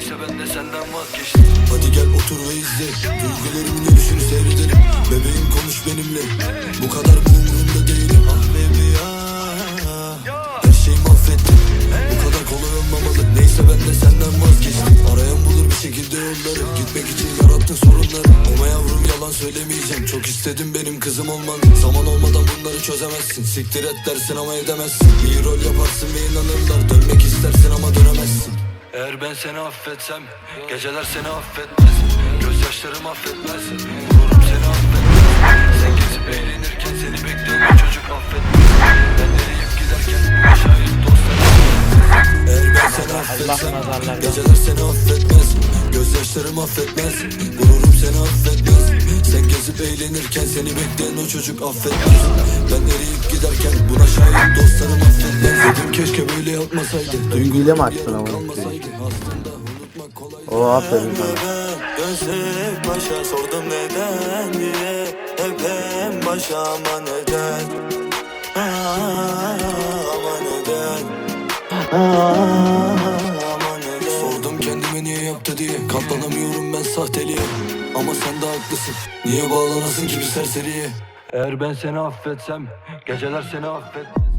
Neyse ben de senden vazgeçtim. Hadi gel otur ve izle. Duygularımın dönüşünü seyredelim. Bebeğim konuş benimle. Bu kadar mı umurumda değilim. Ah baby ah. Her şeyi mahvettim Bu kadar kolay olmamalı. Neyse ben de senden vazgeçtim. Arayan bulur bir şekilde yolları. Gitmek için yarattın sorunları. Ama yavrum yalan söylemeyeceğim. Çok istedim benim kızım olmanı. Zaman olmadan bunları çözemezsin. Siktir et dersin ama edemezsin. İyi rol yaparsın ve inanırlar Eğer ben seni affetsem Geceler seni affetmez. Gözyaşlarım affetmez. Gururum seni affetmez. Sen gezip eğlenirken seni bekleyen çocuk affetmez. Ben nereyip giderken şahit dostlarım Eğer ben seni affetsem Geceler seni affetmez. Gözyaşlarım affetmez. Gururum seni affetmez. Sen gezip eğlenirken seni bekleyen o çocuk affetmez. Ben eriyip giderken keşke böyle yapmasaydı Hile mi açtın ama? kolay O aferin sana. Gözlük başa sordum neden diye. Hep en başa ama neden? Aa, Ama neden? Ama neden? Sordum kendime niye yaptı diye. Katlanamıyorum ben sahteliğe. Ama sen de haklısın. Niye bağlanasın ki bir serseriye? Eğer ben seni affetsem Geceler seni affetmez